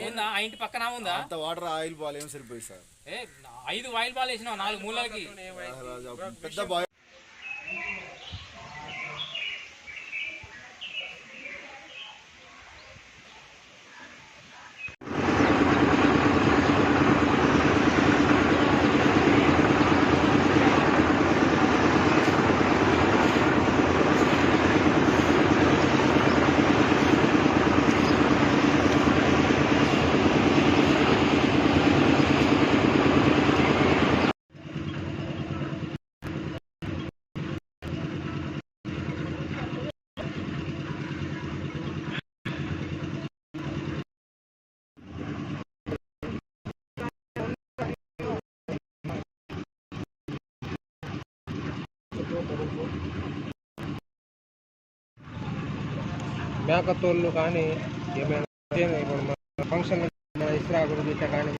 ఉందా ఆ ఇంటి పక్కన ఉందా అంత వాటర్ ఆయిల్ బాల్ ఏం సరిపోయి సార్. ఏ ఐదు ఆయిల్ బాల్ వేసినావు నాలుగు మూలలకి. పెద్ద బాయ్ మేకతోళ్ళు కానీ ఏమైనా ఇప్పుడు మన ఫంక్షన్ మన ఇస్రా గురించి కానీ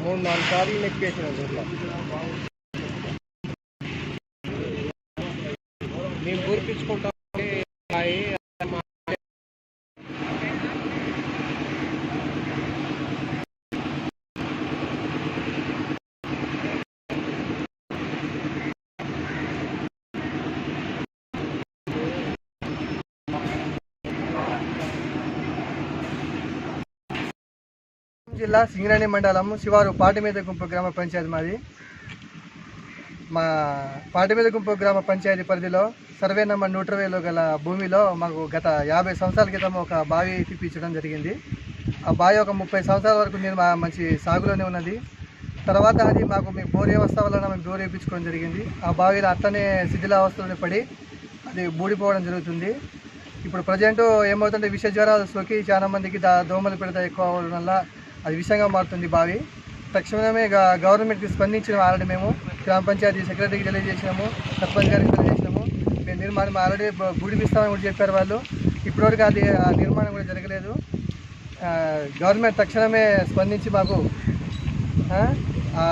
మూడు నాలుగు సార్లు నెక్కేసిన ఊర్లో. మేము పూర్పించుకుంటాం జిల్లా సింగరేణి మండలం శివారు పాటిమీద గుంపు గ్రామ పంచాయతీ మాది. మా పాటిమీద గుంపు గ్రామ పంచాయతీ పరిధిలో సర్వే నెంబర్ నూట ఇరవైలో గల భూమిలో మాకు గత యాభై సంవత్సరాల క్రితం ఒక బావి తిప్పించడం జరిగింది. ఆ బావి ఒక ముప్పై సంవత్సరాల వరకు నేను మా మంచి సాగులోనే ఉన్నది. తర్వాత అది మాకు మీ బోర్ వ్యవస్థ వలన మేము బోర్ వేయించుకోవడం జరిగింది. ఆ బావిలో అట్లనే శిథిలావస్థలోనే పడి అది బూడిపోవడం జరుగుతుంది. ఇప్పుడు ప్రజెంట్ ఏమవుతుంటే విష జ్వరాలు సోకి చాలా మందికి దా దోమలు పెడత ఎక్కువ అవ్వడం వల్ల అది విషంగా మారుతుంది బావి. తక్షణమే గవర్నమెంట్కి స్పందించిన ఆల్రెడీ మేము గ్రామ పంచాయతీ సెక్రటరీకి తెలియజేసినాము సర్పంచ్ గారికి తెలియజేసినాము. మేము నిర్మాణం ఆల్రెడీ బ- కూడా చెప్పారు వాళ్ళు. ఇప్పటివరకు అది ఆ నిర్మాణం కూడా జరగలేదు. గవర్నమెంట్ తక్షణమే స్పందించి మాకు ఆ, ఆ,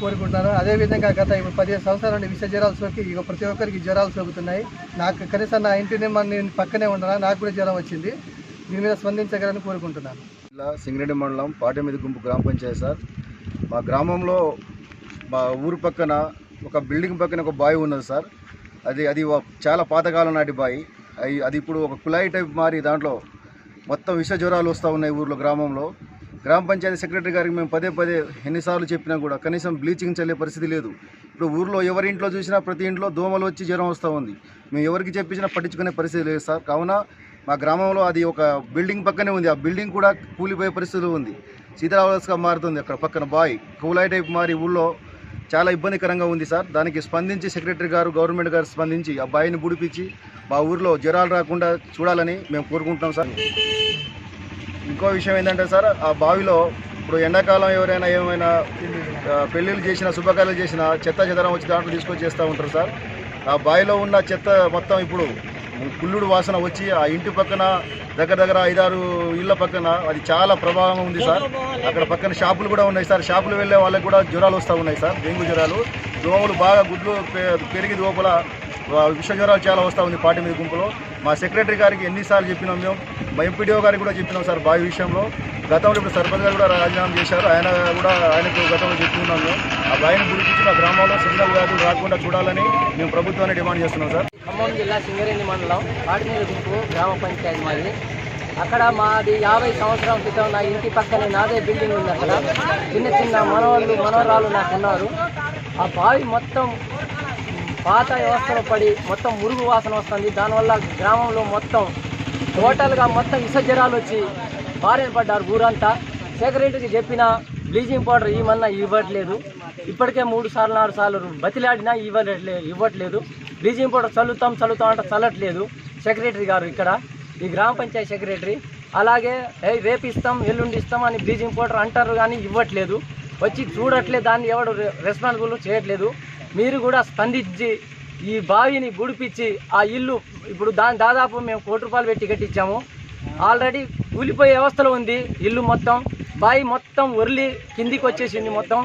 కోరుకుంటున్నాను అదేవిధంగా గత ఇప్పుడు పదిహేను సంవత్సరాల నుండి విష జ్వరాలు సోకి ఇక ప్రతి ఒక్కరికి జ్వరాలు సోకుతున్నాయి. నాకు కనీసం నా ఇంటి నిర్మాణం నేను పక్కనే ఉండనా? నాకు కూడా జ్వరం వచ్చింది. దీని మీద స్పందించగలని కోరుకుంటున్నాను. జిల్లా సింగరెడ్డి మండలం పాటమిది గుంపు గ్రామ పంచాయతీ సార్. మా గ్రామంలో మా ఊరు పక్కన ఒక బిల్డింగ్ పక్కన ఒక బావి ఉన్నది సార్. అది అది చాలా పాతకాలం నాటి బావి. అది అది ఇప్పుడు ఒక కుళాయి టైప్ మారి దాంట్లో మొత్తం విష జ్వరాలు వస్తూ ఉన్నాయి ఊర్లో గ్రామంలో. గ్రామ పంచాయతీ సెక్రటరీ గారికి మేము పదే పదే ఎన్నిసార్లు చెప్పినా కూడా కనీసం బ్లీచింగ్ చల్లే పరిస్థితి లేదు. ఇప్పుడు ఊర్లో ఎవరి ఇంట్లో చూసినా ప్రతి ఇంట్లో దోమలు వచ్చి జ్వరం వస్తూ ఉంది. మేము ఎవరికి చెప్పించినా పట్టించుకునే పరిస్థితి లేదు సార్. కావున మా గ్రామంలో అది ఒక బిల్డింగ్ పక్కనే ఉంది. ఆ బిల్డింగ్ కూడా కూలిపోయే పరిస్థితులు ఉంది. శీతలావస్థగా మారుతుంది. అక్కడ పక్కన బాయ్ కూలాయి టైప్ మారి ఊళ్ళో చాలా ఇబ్బందికరంగా ఉంది సార్. దానికి స్పందించి సెక్రటరీ గారు గవర్నమెంట్ గారు స్పందించి ఆ బాయిని బుడిపించి మా ఊర్లో జ్వరాలు రాకుండా చూడాలని మేము కోరుకుంటున్నాం సార్. ఇంకో విషయం ఏంటంటే సార్ ఆ బావిలో ఇప్పుడు ఎండాకాలం ఎవరైనా ఏమైనా పెళ్ళిళ్ళు చేసిన శుభకార్యాలు చేసిన చెత్త చెదరం వచ్చి దాంట్లో తీసుకొచ్చి చేస్తూ ఉంటారు సార్. ఆ బావిలో ఉన్న చెత్త మొత్తం ఇప్పుడు కుళ్ళుడు వాసన వచ్చి ఆ ఇంటి పక్కన దగ్గర దగ్గర ఐదారు ఇళ్ళ పక్కన అది చాలా ప్రభావం ఉంది సార్. అక్కడ పక్కన షాపులు కూడా ఉన్నాయి సార్. షాపులు వెళ్ళే వాళ్ళకి కూడా జ్వరాలు వస్తూ ఉన్నాయి సార్. డెంగ్యూ జ్వరాలు. దోమలు బాగా గుడ్లు పె- పెరిగి లోపల విష జ్వరాలు చాలా వస్తూ ఉంది పార్టీ మీద గుంపులో. మా సెక్రటరీ గారికి ఎన్నిసార్లు చెప్పినాం మేము. మా ఎంపీడీఓ గారికి కూడా చెప్పినాం సార్ బావి విషయంలో. గతంలో ఇప్పుడు సర్పంచ్ గారు కూడా రాజీనామా చేశారు. ఆయన కూడా ఆయనకు గతంలో చెప్తున్నాం మేము. ఆ బావిని గురించి మా గ్రామంలో సిగ్నల్ వ్యాధులు రాకుండా చూడాలని మేము ప్రభుత్వాన్ని డిమాండ్ చేస్తున్నాం సార్. ఖమ్మం జిల్లా సింగరేణి మండలం పాటిమీద గుంపు గ్రామ పంచాయతీ మాది. అక్కడ మాది యాభై సంవత్సరాల క్రితం నా ఇంటి పక్కనే నాదే బిల్డింగ్ ఉంది అక్కడ. చిన్న చిన్న మనవాళ్ళు మనవరాలు నాకు ఉన్నారు. ఆ బావి మొత్తం పాత వ్యవస్థలో పడి మొత్తం మురుగు వాసన వస్తుంది. దానివల్ల గ్రామంలో మొత్తం టోటల్గా మొత్తం విసర్జనాలు వచ్చి బారిన పడ్డారు ఊరంతా. సెక్రటరీకి చెప్పిన బ్లీచింగ్ పౌడర్ ఇవన్నా ఇవ్వట్లేదు. ఇప్పటికే మూడు సార్లు నాలుగు సార్లు బతిలాడినా ఇవ్వట్లేదు ఇవ్వట్లేదు. బ్లీచింగ్ పౌడర్ చల్లుతాం చల్లుతాం అంటే చల్లట్లేదు సెక్రటరీ గారు ఇక్కడ. ఈ గ్రామ పంచాయతీ సెక్రటరీ అలాగే "ఏయ్, రేపు ఇస్తాం ఎల్లుండి ఇస్తాం అని బ్లీచింగ్ పౌడర్ అంటారు కానీ ఇవ్వట్లేదు. వచ్చి చూడట్లేదు దాన్ని ఎవడు రెస్పాన్సిబుల్ చేయట్లేదు. మీరు కూడా స్పందించి ఈ బావిని గుడిపించి ఆ ఇల్లు ఇప్పుడు దాని దాదాపు మేము కోటి రూపాయలు పెట్టి కట్టించాము ఆల్రెడీ కూలిపోయే వ్యవస్థలో ఉంది ఇల్లు మొత్తం. బావి మొత్తం ఒర్లి కిందికి వచ్చేసింది మొత్తం.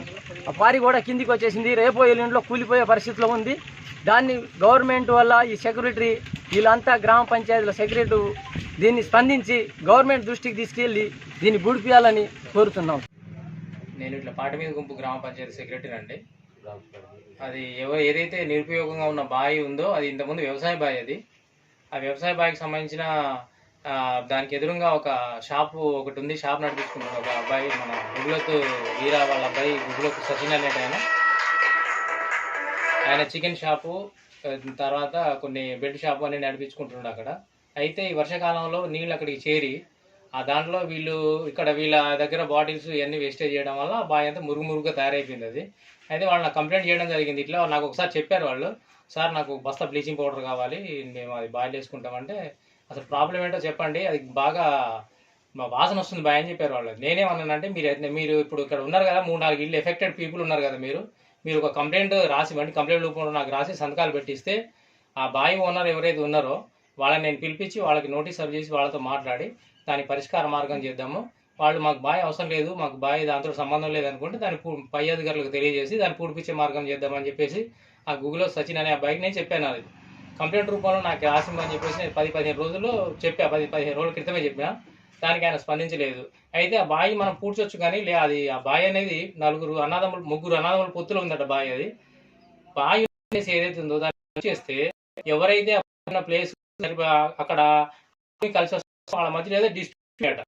ఆ పారి కూడా కిందికి వచ్చేసింది. రేపో ఎల్లుండిలో కూలిపోయే పరిస్థితిలో ఉంది. దాన్ని గవర్నమెంట్ వల్ల ఈ సెక్యూరిటీ వీళ్ళంతా గ్రామ పంచాయతీల సెక్యూరిటీ దీన్ని స్పందించి గవర్నమెంట్ దృష్టికి తీసుకెళ్ళి దీన్ని బుడిపియాలని కోరుతున్నాం. నేను ఇట్లా పాటి మీద గుంపు గ్రామ పంచాయతీ సెక్రటరీ అండి అది ఎవ ఏదైతే నిరుపయోగంగా ఉన్న బావి ఉందో అది ఇంతకుముందు వ్యవసాయ బావి అది. ఆ వ్యవసాయ బావికి సంబంధించిన దానికి ఎదురుగా ఒక షాపు ఒకటి ఉంది షాప్ నడిపించుకున్నాడు ఒక అబ్బాయి మన గుగులకు వీరా వాళ్ళ అబ్బాయి గుగులకు సచిన్ అనేట ఆయన. ఆయన చికెన్ షాపు తర్వాత కొన్ని బెడ్ షాపు అనేది నడిపించుకుంటున్నాడు అక్కడ. అయితే ఈ వర్షాకాలంలో నీళ్ళు అక్కడికి చేరి ఆ దాంట్లో వీళ్ళు ఇక్కడ వీళ్ళ దగ్గర బాటిల్స్ ఇవన్నీ వేస్టేజ్ చేయడం వల్ల ఆ బావి అంతా మురుగు మురుగుగా తయారైపోయింది అది. అయితే వాళ్ళు నాకు కంప్లైంట్ చేయడం జరిగింది ఇట్లా. నాకు ఒకసారి చెప్పారు వాళ్ళు సార్ నాకు బస్తా బ్లీచింగ్ పౌడర్ కావాలి మేము అది బాయిల్ చేసుకుంటామంటే అసలు ప్రాబ్లం ఏంటో చెప్పండి అది బాగా మా వాసన వస్తుంది భయం చెప్పారు వాళ్ళు. నేనేమన్నానంటే మీరు అయితే- మీరు ఇప్పుడు ఇక్కడ ఉన్నారు కదా మూడు నాలుగు ఇల్లు ఎఫెక్టెడ్ పీపుల్ ఉన్నారు కదా మీరు మీరు ఒక కంప్లైంట్ రాసి ఇవ్వండి కంప్లైంట్ రూపంలో నాకు రాసి సంతకాలు పెట్టిస్తే ఆ బావి ఓనర్ ఎవరైతే ఉన్నారో వాళ్ళని నేను పిలిపించి వాళ్ళకి నోటీస్ సర్వ్ చేసి వాళ్ళతో మాట్లాడి దాని పరిష్కార మార్గం చేద్దాము. వాళ్ళు మాకు బావి అవసరం లేదు మాకు బావి దాంతో సంబంధం లేదు అనుకుంటే దాని పై అధికారులకు తెలియజేసి దాన్ని పూడిపించే మార్గం చేద్దామని చెప్పేసి ఆ గూగుల్లో సచిన్ అనే అబ్బాయికి నేను చెప్పాను అది. కంప్లైంట్ రూపంలో నాకు రాసిందని చెప్పేసి నేను పది పదిహేను రోజుల్లో చెప్పా పది పదిహేను రోజుల క్రితమే చెప్పిన దానికి ఆయన స్పందించలేదు. అయితే ఆ బావి మనం పూడ్చొచ్చు కానీ లే అది ఆ బావి అనేది నలుగురు అన్నదమ్ములు ముగ్గురు అన్నదమ్ముల పొత్తులు ఉందట బావి అది. బావి ఏదైతే ఉందో దాన్ని చేస్తే ఎవరైతే ప్లేస్ అక్కడ కలిసి వస్తే వాళ్ళ మధ్యలో ఏదో డిస్ప్యూట్